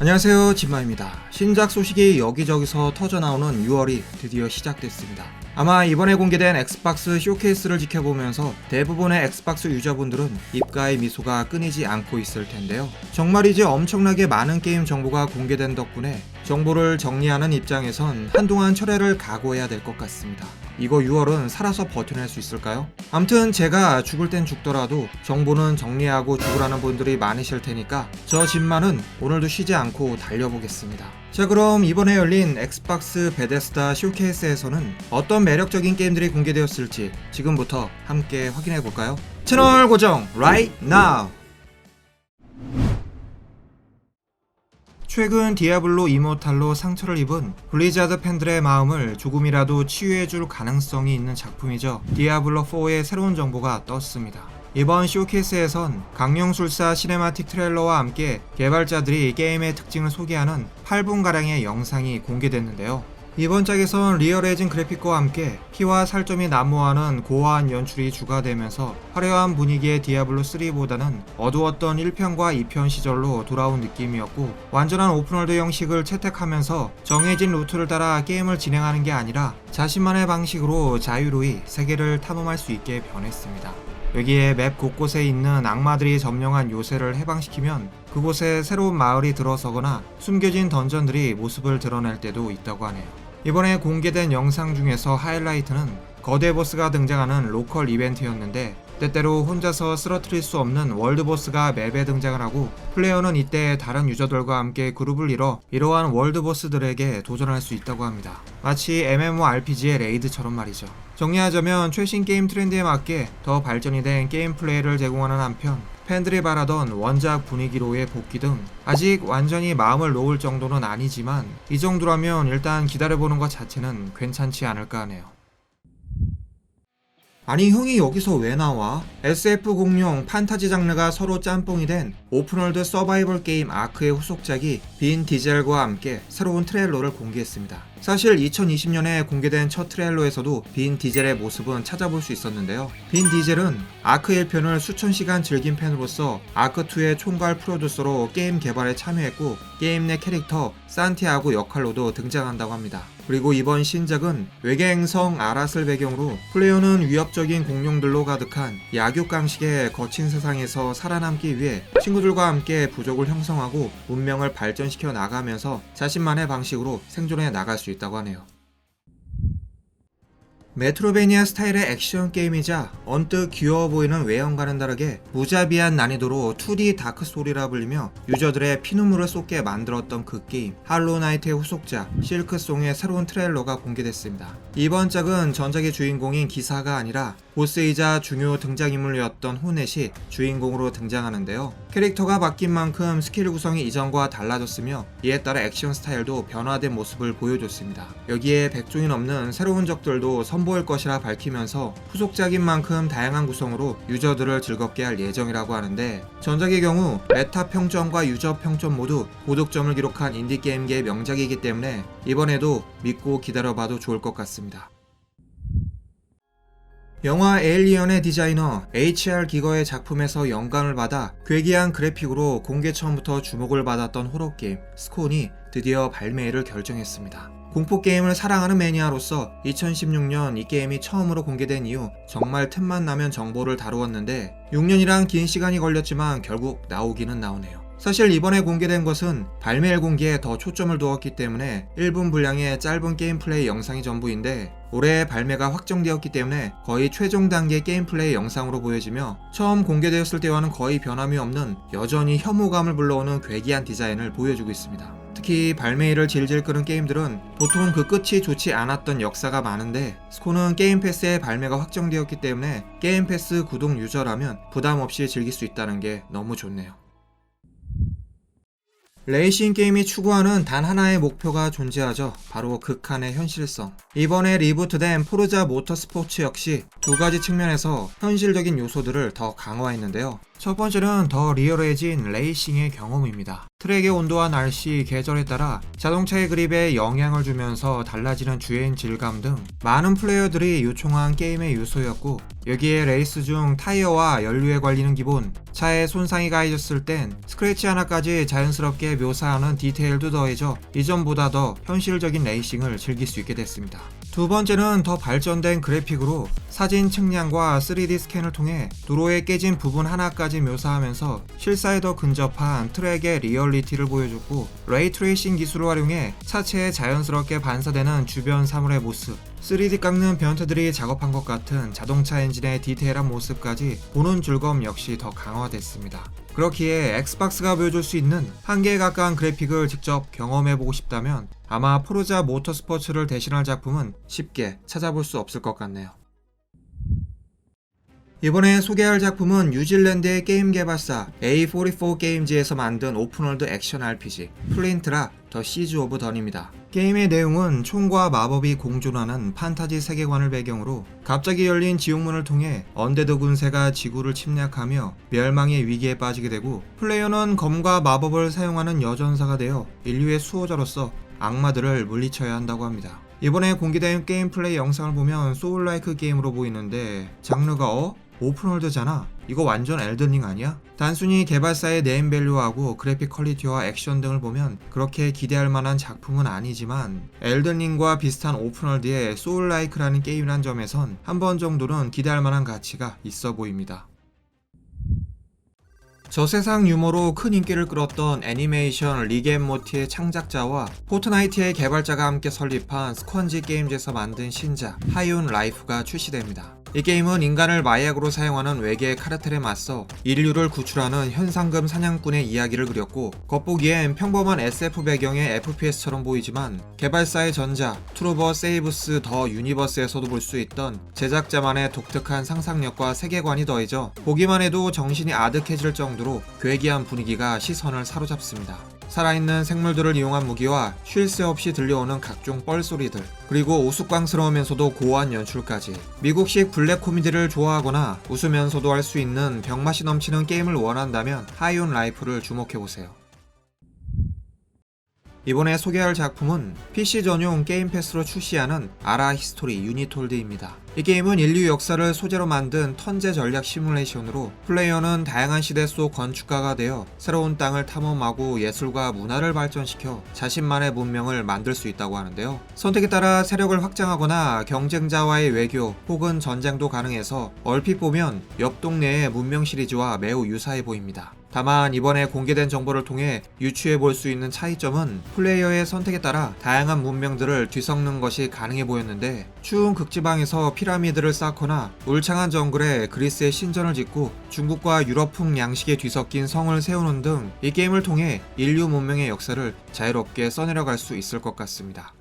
안녕하세요 진마입니다. 신작 소식이 여기저기서 터져나오는 6월이 드디어 시작됐습니다. 아마 이번에 공개된 엑스박스 쇼케이스를 지켜보면서 대부분의 엑스박스 유저분들은 입가의 미소가 끊이지 않고 있을 텐데요. 정말이지 엄청나게 많은 게임 정보가 공개된 덕분에 정보를 정리하는 입장에선 한동안 철회를 각오해야 될 것 같습니다 이거 6월은 살아서 버텨낼 수 있을까요? 암튼 제가 죽을 땐 죽더라도 정보는 정리하고 죽으라는 분들이 많으실 테니까 저 집만은 오늘도 쉬지 않고 달려보겠습니다. 자 그럼 이번에 열린 엑스박스 베데스다 쇼케이스에서는 어떤 매력적인 게임들이 공개되었을지 지금부터 함께 확인해 볼까요? 채널 고정 right now. 최근 디아블로 이모탈로 상처를 입은 블리자드 팬들의 마음을 조금이라도 치유해줄 가능성이 있는 작품이죠. 디아블로4의 새로운 정보가 떴습니다. 이번 쇼케이스에선 강령술사 시네마틱 트레일러와 함께 개발자들이 게임의 특징을 소개하는 8분가량의 영상이 공개됐는데요. 이번 작에선 리얼해진 그래픽과 함께 피와 살점이 난무하는 고화한 연출이 추가되면서 화려한 분위기의 디아블로 3보다는 어두웠던 1편과 2편 시절로 돌아온 느낌이었고 완전한 오픈월드 형식을 채택하면서 정해진 루트를 따라 게임을 진행하는 게 아니라 자신만의 방식으로 자유로이 세계를 탐험할 수 있게 변했습니다. 여기에 맵 곳곳에 있는 악마들이 점령한 요새를 해방시키면 그곳에 새로운 마을이 들어서거나 숨겨진 던전들이 모습을 드러낼 때도 있다고 하네요. 이번에 공개된 영상 중에서 하이라이트는 거대 보스가 등장하는 로컬 이벤트였는데 때때로 혼자서 쓰러뜨릴 수 없는 월드보스가 맵에 등장을 하고 플레이어는 이때 다른 유저들과 함께 그룹을 이뤄 이러한 월드보스들에게 도전할 수 있다고 합니다. 마치 MMORPG의 레이드처럼 말이죠. 정리하자면 최신 게임 트렌드에 맞게 더 발전이 된 게임 플레이를 제공하는 한편 팬들이 바라던 원작 분위기로의 복귀 등 아직 완전히 마음을 놓을 정도는 아니지만 이 정도라면 일단 기다려보는 것 자체는 괜찮지 않을까 하네요. 아니 형이 여기서 왜 나와? SF 공룡 판타지 장르가 서로 짬뽕이 된 오픈월드 서바이벌 게임 아크의 후속작이 빈 디젤과 함께 새로운 트레일러를 공개했습니다. 사실 2020년에 공개된 첫 트레일러에서도 빈 디젤의 모습은 찾아볼 수 있었는데요. 빈 디젤은 아크 1편을 수천 시간 즐긴 팬으로서 아크 2의 총괄 프로듀서로 게임 개발에 참여했고 게임 내 캐릭터 산티아고 역할로도 등장한다고 합니다. 그리고 이번 신작은 외계행성 아랏을 배경으로 플레이어는 위협적인 공룡들로 가득한 약육강식의 거친 세상에서 살아남기 위해 친구들 과 함께 부족을 형성하고 문명을 발전시켜 나가면서 자신만의 방식으로 생존해 나갈 수 있다고 하네요. 메트로베니아 스타일의 액션 게임이자 언뜻 귀여워 보이는 외형과는 다르게 무자비한 난이도로 2D 다크 소리라 불리며 유저들의 피눈물을 쏟게 만들었던 그 게임 할로나이트의 후속작 실크송의 새로운 트레일러가 공개됐습니다. 이번 작은 전작의 주인공인 기사가 아니라 보스이자 중요 등장인물이었던 호넷이 주인공으로 등장하는데요. 캐릭터가 바뀐 만큼 스킬 구성이 이전과 달라졌으며 이에 따라 액션 스타일도 변화된 모습을 보여줬습니다. 여기에 100종이 넘는 새로운 적들도 선보일 것이라 밝히면서 후속작인 만큼 다양한 구성으로 유저들을 즐겁게 할 예정이라고 하는데 전작의 경우 메타 평점과 유저 평점 모두 고득점을 기록한 인디게임계의 명작이기 때문에 이번에도 믿고 기다려봐도 좋을 것 같습니다. 영화 에일리언의 디자이너 HR 기거의 작품에서 영감을 받아 괴기한 그래픽으로 공개 처음부터 주목을 받았던 호러게임 스콘이 드디어 발매를 결정했습니다. 공포 게임을 사랑하는 매니아로서 2016년 이 게임이 처음으로 공개된 이후 정말 틈만 나면 정보를 다루었는데 6년이란 긴 시간이 걸렸지만 결국 나오기는 나오네요. 사실 이번에 공개된 것은 발매일 공개에 더 초점을 두었기 때문에 1분 분량의 짧은 게임 플레이 영상이 전부인데 올해 발매가 확정되었기 때문에 거의 최종 단계 게임 플레이 영상으로 보여지며 처음 공개되었을 때와는 거의 변함이 없는 여전히 혐오감을 불러오는 괴기한 디자인을 보여주고 있습니다. 특히 발매일을 질질 끄는 게임들은 보통 그 끝이 좋지 않았던 역사가 많은데 스코는 게임 패스의 발매가 확정되었기 때문에 게임 패스 구독 유저라면 부담 없이 즐길 수 있다는 게 너무 좋네요. 레이싱 게임이 추구하는 단 하나의 목표가 존재하죠. 바로 극한의 현실성. 이번에 리부트된 포르자 모터스포츠 역시 두 가지 측면에서 현실적인 요소들을 더 강화했는데요. 첫 번째는 더 리얼해진 레이싱의 경험입니다. 트랙의 온도와 날씨, 계절에 따라 자동차의 그립에 영향을 주면서 달라지는 주행 질감 등 많은 플레이어들이 요청한 게임의 요소였고 여기에 레이스 중 타이어와 연료에 관리는 기본, 차에 손상이 가해졌을 땐 스크래치 하나까지 자연스럽게 묘사하는 디테일도 더해져 이전보다 더 현실적인 레이싱을 즐길 수 있게 됐습니다. 두 번째는 더 발전된 그래픽으로 사진 측량과 3D 스캔을 통해 도로에 깨진 부분 하나까지 묘사하면서 실사에 더 근접한 트랙의 리얼리티를 보여줬고 레이트레이싱 기술을 활용해 차체에 자연스럽게 반사되는 주변 사물의 모습 3D 깎는 변태들이 작업한 것 같은 자동차 엔진의 디테일한 모습까지 보는 즐거움 역시 더 강화됐습니다. 그렇기에 엑스박스가 보여줄 수 있는 한계에 가까운 그래픽을 직접 경험해보고 싶다면 아마 포르자 모터스포츠를 대신할 작품은 쉽게 찾아볼 수 없을 것 같네요. 이번에 소개할 작품은 뉴질랜드의 게임 개발사 A44 게임즈에서 만든 오픈월드 액션 RPG 플린트라 더 시즈 오브 던입니다. 게임의 내용은 총과 마법이 공존하는 판타지 세계관을 배경으로 갑자기 열린 지옥문을 통해 언데드 군세가 지구를 침략하며 멸망의 위기에 빠지게 되고 플레이어는 검과 마법을 사용하는 여전사가 되어 인류의 수호자로서 악마들을 물리쳐야 한다고 합니다. 이번에 공개된 게임 플레이 영상을 보면 소울라이크 게임으로 보이는데 장르가 어? 오픈월드잖아. 이거 완전 엘든링 아니야? 단순히 개발사의 네임밸류하고 그래픽 퀄리티와 액션 등을 보면 그렇게 기대할 만한 작품은 아니지만 엘든링과 비슷한 오픈월드의 소울라이크라는 게임이란 점에선 한 번 정도는 기대할 만한 가치가 있어 보입니다. 저세상 유머로 큰 인기를 끌었던 애니메이션 리게모티의 창작자와 포트나이트의 개발자가 함께 설립한 스펀지 게임즈에서 만든 신작 하이온 라이프가 출시됩니다. 이 게임은 인간을 마약으로 사용하는 외계의 카르텔에 맞서 인류를 구출하는 현상금 사냥꾼의 이야기를 그렸고 겉보기엔 평범한 SF 배경의 FPS처럼 보이지만 개발사의 전작 트루버 세이브스 더 유니버스에서도 볼 수 있던 제작자만의 독특한 상상력과 세계관이 더해져 보기만 해도 정신이 아득해질 정도로 괴기한 분위기가 시선을 사로잡습니다. 살아있는 생물들을 이용한 무기와 쉴 새 없이 들려오는 각종 뻘소리들, 그리고 우스꽝스러우면서도 고한 연출까지. 미국식 블랙 코미디를 좋아하거나 웃으면서도 할 수 있는 병맛이 넘치는 게임을 원한다면 하이온 라이프를 주목해보세요. 이번에 소개할 작품은 PC 전용 게임 패스로 출시하는 아라 히스토리 유니톨드입니다. 이 게임은 인류 역사를 소재로 만든 턴제 전략 시뮬레이션으로 플레이어는 다양한 시대 속 건축가가 되어 새로운 땅을 탐험하고 예술과 문화를 발전시켜 자신만의 문명을 만들 수 있다고 하는데요. 선택에 따라 세력을 확장하거나 경쟁자와의 외교 혹은 전쟁도 가능해서 얼핏 보면 옆 동네의 문명 시리즈와 매우 유사해 보입니다. 다만 이번에 공개된 정보를 통해 유추해 볼 수 있는 차이점은 플레이어의 선택에 따라 다양한 문명들을 뒤섞는 것이 가능해 보였는데 추운 극지방에서 피라미드를 쌓거나 울창한 정글에 그리스의 신전을 짓고 중국과 유럽풍 양식에 뒤섞인 성을 세우는 등 이 게임을 통해 인류 문명의 역사를 자유롭게 써내려갈 수 있을 것 같습니다.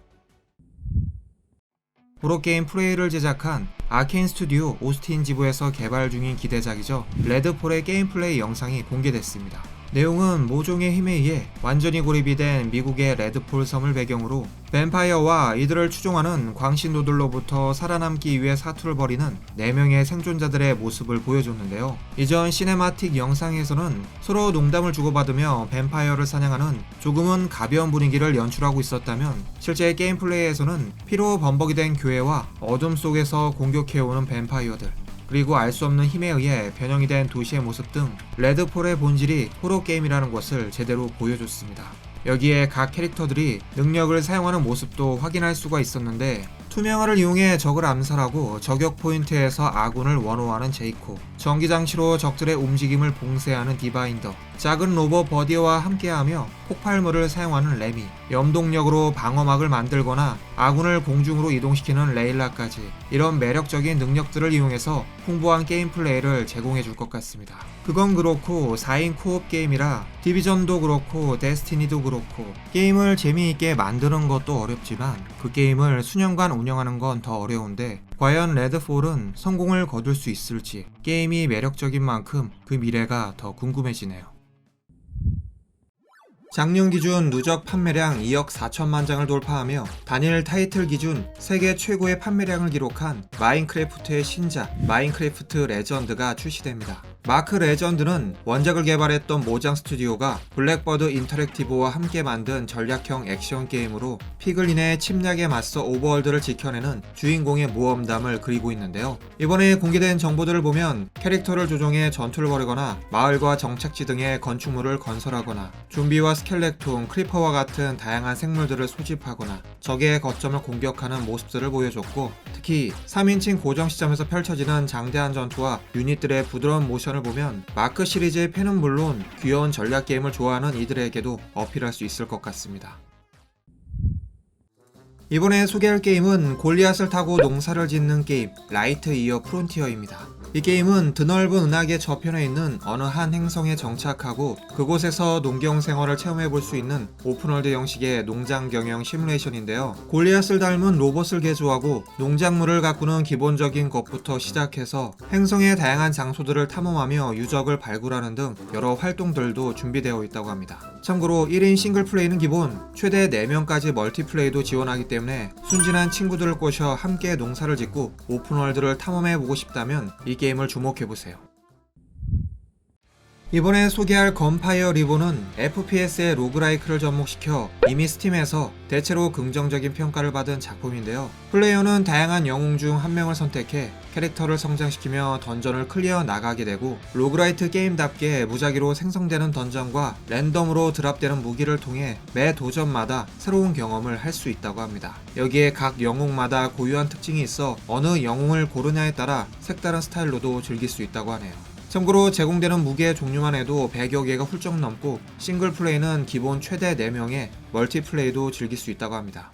프로게임 프레이를 제작한 아케인 스튜디오 오스틴 지부에서 개발 중인 기대작이죠. 레드폴의 게임 플레이 영상이 공개됐습니다. 내용은 모종의 힘에 의해 완전히 고립이 된 미국의 레드폴 섬을 배경으로 뱀파이어와 이들을 추종하는 광신도들로부터 살아남기 위해 사투를 벌이는 4명의 생존자들의 모습을 보여줬는데요. 이전 시네마틱 영상에서는 서로 농담을 주고받으며 뱀파이어를 사냥하는 조금은 가벼운 분위기를 연출하고 있었다면 실제 게임 플레이에서는 피로 범벅이 된 교회와 어둠 속에서 공격해오는 뱀파이어들 그리고 알 수 없는 힘에 의해 변형이 된 도시의 모습 등 레드폴의 본질이 호러 게임이라는 것을 제대로 보여줬습니다. 여기에 각 캐릭터들이 능력을 사용하는 모습도 확인할 수가 있었는데 투명화를 이용해 적을 암살하고 저격 포인트에서 아군을 원호하는 제이코 전기장치로 적들의 움직임을 봉쇄하는 디바인더 작은 로버 버디와 함께하며 폭발물을 사용하는 레미 염동력으로 방어막을 만들거나 아군을 공중으로 이동시키는 레일라까지 이런 매력적인 능력들을 이용해서 풍부한 게임 플레이를 제공해 줄 것 같습니다. 그건 그렇고 4인 코업 게임이라 디비전도 그렇고 데스티니도 그렇고 게임을 재미있게 만드는 것도 어렵지만 그 게임을 수년간 운영하는 건 더 어려운데 과연 레드폴은 성공을 거둘 수 있을지 게임이 매력적인 만큼 그 미래가 더 궁금해지네요. 작년 기준 누적 판매량 2억 4천만 장을 돌파하며 단일 타이틀 기준 세계 최고의 판매량을 기록한 마인크래프트의 신작 마인크래프트 레전드가 출시됩니다. 마크 레전드는 원작을 개발했던 모장 스튜디오가 블랙버드 인터랙티브와 함께 만든 전략형 액션 게임으로 피글린의 침략에 맞서 오버월드를 지켜내는 주인공의 모험담을 그리고 있는데요. 이번에 공개된 정보들을 보면 캐릭터를 조종해 전투를 벌이거나 마을과 정착지 등의 건축물을 건설하거나 좀비와 스켈레톤, 크리퍼와 같은 다양한 생물들을 소집하거나 적의 거점을 공격하는 모습들을 보여줬고 특히 3인칭 고정 시점에서 펼쳐지는 장대한 전투와 유닛들의 부드러운 모션 을 보면 마크 시리즈의 팬은 물론 귀여운 전략 게임을 좋아하는 이들에게도 어필할 수 있을 것 같습니다. 이번에 소개할 게임은 골리앗을 타고 농사를 짓는 게임 라이트 이어 프론티어입니다. 이 게임은 드넓은 은하계 저편에 있는 어느 한 행성에 정착하고 그곳에서 농경 생활을 체험해 볼 수 있는 오픈월드 형식의 농장 경영 시뮬레이션인데요. 골리앗을 닮은 로봇을 개조하고 농작물을 가꾸는 기본적인 것부터 시작해서 행성의 다양한 장소들을 탐험하며 유적을 발굴하는 등 여러 활동들도 준비되어 있다고 합니다. 참고로 1인 싱글 플레이는 기본, 최대 4명까지 멀티플레이도 지원하기 때문에 순진한 친구들을 꼬셔 함께 농사를 짓고 오픈월드를 탐험해 보고 싶다면 이 게임을 주목해 보세요. 이번에 소개할 건파이어 리본은 FPS의 로그라이크를 접목시켜 이미 스팀에서 대체로 긍정적인 평가를 받은 작품인데요. 플레이어는 다양한 영웅 중 한 명을 선택해 캐릭터를 성장시키며 던전을 클리어 나가게 되고 로그라이트 게임답게 무작위로 생성되는 던전과 랜덤으로 드랍되는 무기를 통해 매 도전마다 새로운 경험을 할 수 있다고 합니다. 여기에 각 영웅마다 고유한 특징이 있어 어느 영웅을 고르냐에 따라 색다른 스타일로도 즐길 수 있다고 하네요. 참고로 제공되는 무기의 종류만 해도 100여 개가 훌쩍 넘고 싱글 플레이는 기본 최대 4명에 멀티플레이도 즐길 수 있다고 합니다.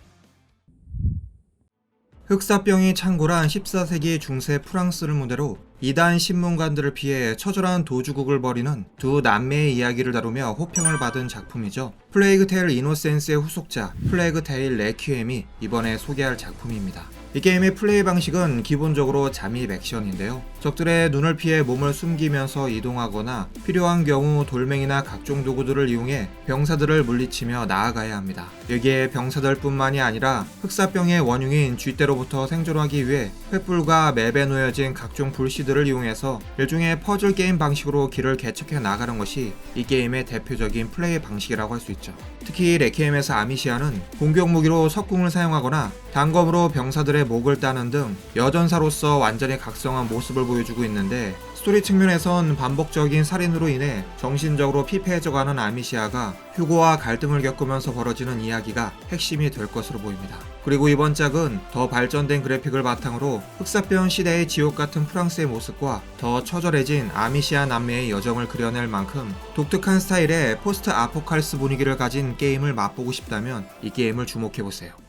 흑사병이 창궐한 14세기 중세 프랑스를 무대로 이단 신문관들을 피해 처절한 도주국을 벌이는 두 남매의 이야기를 다루며 호평을 받은 작품이죠. 플레이그 테일 이노센스의 후속자 플레이그 테일 레퀴엠이 이번에 소개할 작품입니다. 이 게임의 플레이 방식은 기본적으로 잠입 액션인데요. 적들의 눈을 피해 몸을 숨기면서 이동하거나 필요한 경우 돌멩이나 각종 도구들을 이용해 병사들을 물리치며 나아가야 합니다. 여기에 병사들뿐만이 아니라 흑사병의 원흉인 쥐떼로부터 생존하기 위해 횃불과 맵에 놓여진 각종 불씨들을 이용해서 일종의 퍼즐 게임 방식으로 길을 개척해 나가는 것이 이 게임의 대표적인 플레이 방식이라고 할 수 있죠. 특히 레키엠에서 아미시아는 공격 무기로 석궁을 사용하거나 단검으로 병사들의 목을 따는 등 여전사로서 완전히 각성한 모습을 보여주고 있는데 스토리 측면에선 반복적인 살인으로 인해 정신적으로 피폐해져가는 아미시아가 휴고와 갈등을 겪으면서 벌어지는 이야기가 핵심이 될 것으로 보입니다. 그리고 이번 작은 더 발전된 그래픽을 바탕으로 흑사병 시대의 지옥 같은 프랑스의 모습과 더 처절해진 아미시아 남매의 여정을 그려낼 만큼 독특한 스타일의 포스트 아포칼스 분위기를 가진 게임을 맛보고 싶다면 이 게임을 주목해보세요.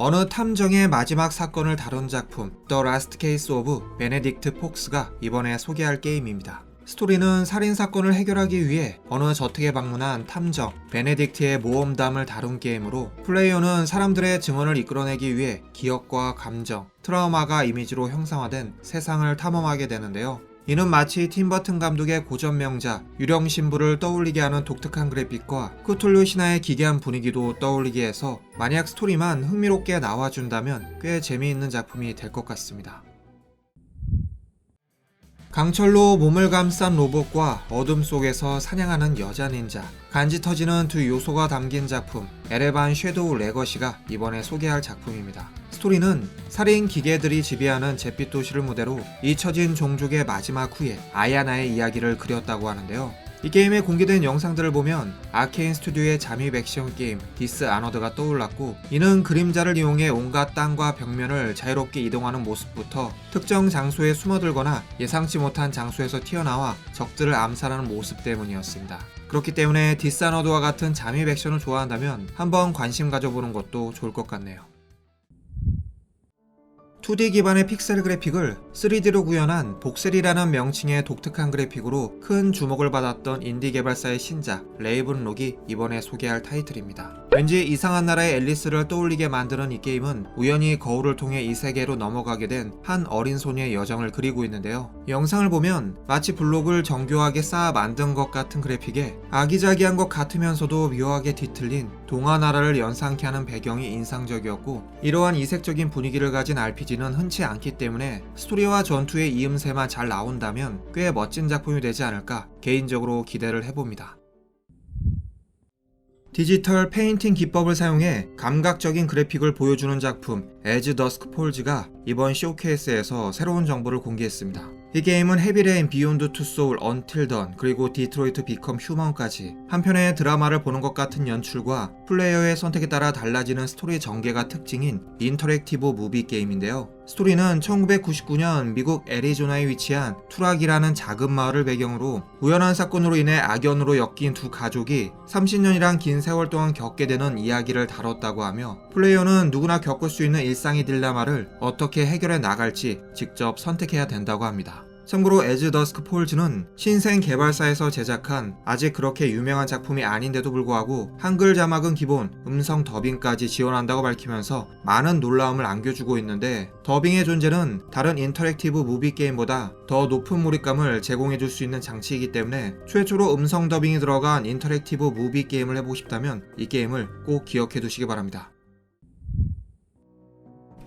어느 탐정의 마지막 사건을 다룬 작품 The Last Case of 베네딕트 폭스가 이번에 소개할 게임입니다. 스토리는 살인 사건을 해결하기 위해 어느 저택에 방문한 탐정 베네딕트의 모험담을 다룬 게임으로 플레이어는 사람들의 증언을 이끌어내기 위해 기억과 감정, 트라우마가 이미지로 형상화된 세상을 탐험하게 되는데요. 이는 마치 팀버튼 감독의 고전 명작 유령 신부를 떠올리게 하는 독특한 그래픽과 쿠툴루 신화의 기괴한 분위기도 떠올리게 해서 만약 스토리만 흥미롭게 나와준다면 꽤 재미있는 작품이 될 것 같습니다. 강철로 몸을 감싼 로봇과 어둠 속에서 사냥하는 여자 닌자, 간지 터지는 두 요소가 담긴 작품 에레반 섀도우 레거시가 이번에 소개할 작품입니다. 스토리는 살인 기계들이 지배하는 잿빛 도시를 무대로 잊혀진 종족의 마지막 후에 아야나의 이야기를 그렸다고 하는데요. 이 게임에 공개된 영상들을 보면 아케인 스튜디오의 잠입 액션 게임 디스 아너드가 떠올랐고 이는 그림자를 이용해 온갖 땅과 벽면을 자유롭게 이동하는 모습부터 특정 장소에 숨어들거나 예상치 못한 장소에서 튀어나와 적들을 암살하는 모습 때문이었습니다. 그렇기 때문에 디스 아너드와 같은 잠입 액션을 좋아한다면 한번 관심 가져보는 것도 좋을 것 같네요. 2D 기반의 픽셀 그래픽을 3D로 구현한 복셀이라는 명칭의 독특한 그래픽으로 큰 주목을 받았던 인디 개발사의 신작 레이븐 록이 이번에 소개할 타이틀입니다. 왠지 이상한 나라의 앨리스를 떠올리게 만드는 이 게임은 우연히 거울을 통해 이 세계로 넘어가게 된 한 어린 소녀의 여정을 그리고 있는데요. 영상을 보면 마치 블록을 정교하게 쌓아 만든 것 같은 그래픽에 아기자기한 것 같으면서도 묘하게 뒤틀린 동화 나라를 연상케 하는 배경이 인상적이었고 이러한 이색적인 분위기를 가진 RPG는 흔치 않기 때문에 스토리와 전투의 이음새만 잘 나온다면 꽤 멋진 작품이 되지 않을까 개인적으로 기대를 해봅니다. 디지털 페인팅 기법을 사용해 감각적인 그래픽을 보여주는 작품 에즈 더스크 폴즈가 이번 쇼케이스에서 새로운 정보를 공개했습니다. 이 게임은 헤비레인, 비욘드 투 소울, 언틸 던, 그리고 디트로이트 비컴 휴먼까지 한편의 드라마를 보는 것 같은 연출과 플레이어의 선택에 따라 달라지는 스토리 전개가 특징인 인터랙티브 무비 게임인데요. 스토리는 1999년 미국 애리조나에 위치한 투락이라는 작은 마을을 배경으로 우연한 사건으로 인해 악연으로 엮인 두 가족이 30년이란 긴 세월 동안 겪게 되는 이야기를 다뤘다고 하며 플레이어는 누구나 겪을 수 있는 일상의 딜레마를 어떻게 해결해 나갈지 직접 선택해야 된다고 합니다. 참고로 에즈 더스크 폴즈는 신생 개발사에서 제작한 아직 그렇게 유명한 작품이 아닌데도 불구하고 한글 자막은 기본, 음성 더빙까지 지원한다고 밝히면서 많은 놀라움을 안겨주고 있는데 더빙의 존재는 다른 인터랙티브 무비 게임보다 더 높은 몰입감을 제공해줄 수 있는 장치이기 때문에 최초로 음성 더빙이 들어간 인터랙티브 무비 게임을 해보고 싶다면 이 게임을 꼭 기억해 두시기 바랍니다.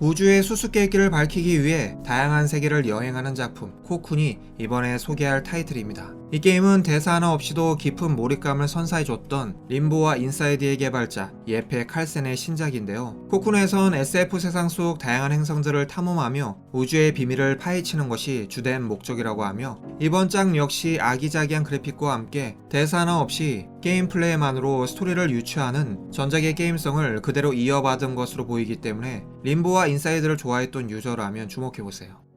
우주의 수수께끼를 밝히기 위해 다양한 세계를 여행하는 작품 코쿤이 이번에 소개할 타이틀입니다. 이 게임은 대사 하나 없이도 깊은 몰입감을 선사해줬던 림보와 인사이드의 개발자 예페 칼센의 신작인데요. 코쿤에선 SF 세상 속 다양한 행성들을 탐험하며 우주의 비밀을 파헤치는 것이 주된 목적이라고 하며 이번 작 역시 아기자기한 그래픽과 함께 대사 하나 없이 게임 플레이만으로 스토리를 유추하는 전작의 게임성을 그대로 이어받은 것으로 보이기 때문에 림보와 인사이드를 좋아했던 유저라면 주목해보세요.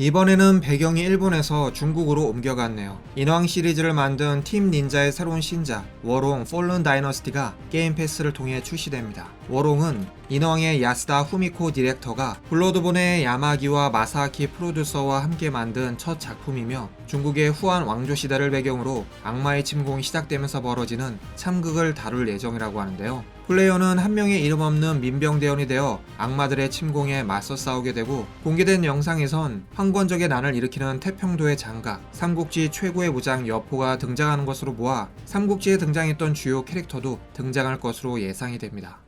이번에는 배경이 일본에서 중국으로 옮겨갔네요. 인왕 시리즈를 만든 팀 닌자의 새로운 신작 워롱 폴른 다이너스티가 게임 패스를 통해 출시됩니다. 워롱은 인왕의 야스다 후미코 디렉터가 블러드본의 야마기와 마사키 프로듀서와 함께 만든 첫 작품이며 중국의 후한 왕조 시대를 배경으로 악마의 침공이 시작되면서 벌어지는 참극을 다룰 예정이라고 하는데요. 플레이어는 한 명의 이름 없는 민병대원이 되어 악마들의 침공에 맞서 싸우게 되고 공개된 영상에선 황건적의 난을 일으키는 태평도의 장각, 삼국지 최고의 무장 여포가 등장하는 것으로 보아 삼국지에 등장했던 주요 캐릭터도 등장할 것으로 예상이 됩니다.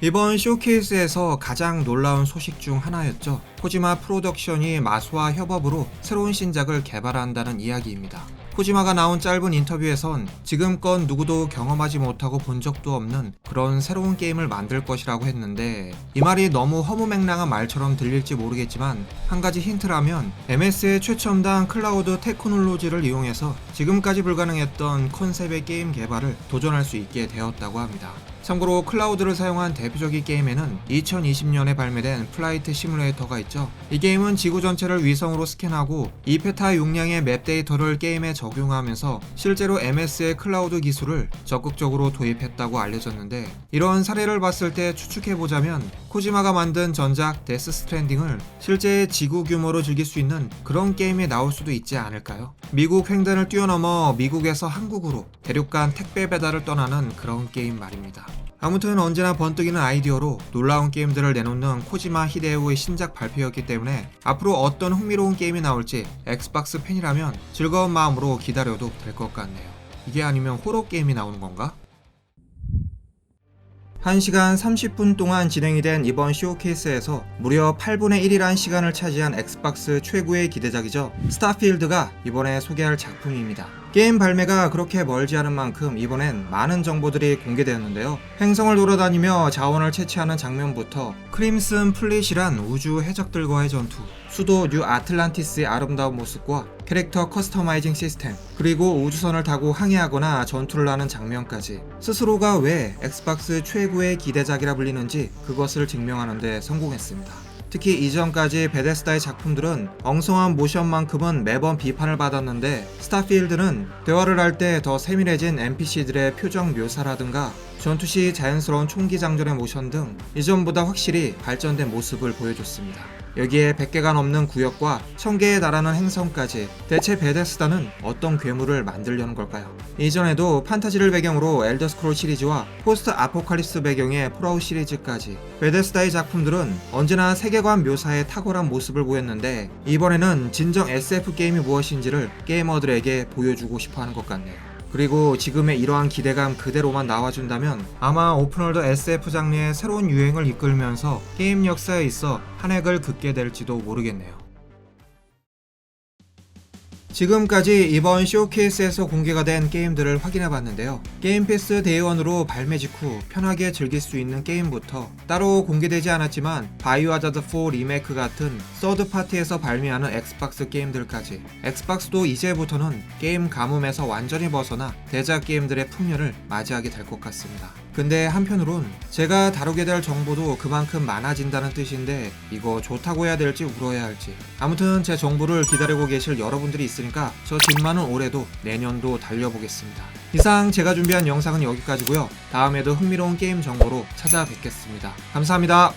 이번 쇼케이스에서 가장 놀라운 소식 중 하나였죠. 코지마 프로덕션이 마소와 협업으로 새로운 신작을 개발한다는 이야기입니다. 코지마가 나온 짧은 인터뷰에선 지금껏 누구도 경험하지 못하고 본 적도 없는 그런 새로운 게임을 만들 것이라고 했는데 이 말이 너무 허무맹랑한 말처럼 들릴지 모르겠지만 한 가지 힌트라면 MS의 최첨단 클라우드 테크놀로지를 이용해서 지금까지 불가능했던 컨셉의 게임 개발을 도전할 수 있게 되었다고 합니다. 참고로 클라우드를 사용한 대표적인 게임에는 2020년에 발매된 플라이트 시뮬레이터가 있죠. 이 게임은 지구 전체를 위성으로 스캔하고 2페타 용량의 맵 데이터를 게임에 적용하면서 실제로 MS의 클라우드 기술을 적극적으로 도입했다고 알려졌는데 이런 사례를 봤을 때 추측해보자면 코지마가 만든 전작 데스 스트랜딩을 실제 지구 규모로 즐길 수 있는 그런 게임이 나올 수도 있지 않을까요? 미국 횡단을 뛰어넘어 미국에서 한국으로 대륙간 택배 배달을 떠나는 그런 게임 말입니다. 아무튼 언제나 번뜩이는 아이디어로 놀라운 게임들을 내놓는 코지마 히데오의 신작 발표였기 때문에 앞으로 어떤 흥미로운 게임이 나올지 엑스박스 팬이라면 즐거운 마음으로 기다려도 될 것 같네요. 이게 아니면 호러 게임이 나오는 건가? 1시간 30분 동안 진행이 된 이번 쇼케이스에서 무려 8분의 1이란 시간을 차지한 엑스박스 최고의 기대작이죠. 스타필드가 이번에 소개할 작품입니다. 게임 발매가 그렇게 멀지 않은 만큼 이번엔 많은 정보들이 공개되었는데요. 행성을 돌아다니며 자원을 채취하는 장면부터 크림슨 플릿이란 우주 해적들과의 전투, 수도 뉴 아틀란티스의 아름다운 모습과 캐릭터 커스터마이징 시스템, 그리고 우주선을 타고 항해하거나 전투를 하는 장면까지 스스로가 왜 엑스박스 최고의 기대작이라 불리는지 그것을 증명하는데 성공했습니다. 특히 이전까지 베데스다의 작품들은 엉성한 모션만큼은 매번 비판을 받았는데 스타필드는 대화를 할 때 더 세밀해진 NPC들의 표정 묘사라든가 전투 시 자연스러운 총기 장전의 모션 등 이전보다 확실히 발전된 모습을 보여줬습니다. 여기에 100개가 넘는 구역과 1000개에 달하는 행성까지 대체 베데스다는 어떤 괴물을 만들려는 걸까요? 이전에도 판타지를 배경으로 엘더 스크롤 시리즈와 포스트 아포칼립스 배경의 폴아웃 시리즈까지 베데스다의 작품들은 언제나 세계관 묘사에 탁월한 모습을 보였는데 이번에는 진정 SF 게임이 무엇인지를 게이머들에게 보여주고 싶어 하는 것 같네요. 그리고 지금의 이러한 기대감 그대로만 나와준다면 아마 오픈월드 SF 장르의 새로운 유행을 이끌면서 게임 역사에 있어 한 획을 긋게 될지도 모르겠네요. 지금까지 이번 쇼케이스에서 공개가 된 게임들을 확인해 봤는데요. 게임 패스 데이원으로 발매 직후 편하게 즐길 수 있는 게임부터 따로 공개되지 않았지만 바이오 하자드 4 리메이크 같은 서드 파티에서 발매하는 엑스박스 게임들까지 엑스박스도 이제부터는 게임 가뭄에서 완전히 벗어나 대작 게임들의 풍년을 맞이하게 될 것 같습니다. 근데 한편으론 제가 다루게 될 정보도 그만큼 많아진다는 뜻인데 이거 좋다고 해야 될지 울어야 할지 아무튼 제 정보를 기다리고 계실 여러분들이 있으니까 저 집만은 올해도 내년도 달려보겠습니다. 이상 제가 준비한 영상은 여기까지고요. 다음에도 흥미로운 게임 정보로 찾아뵙겠습니다. 감사합니다.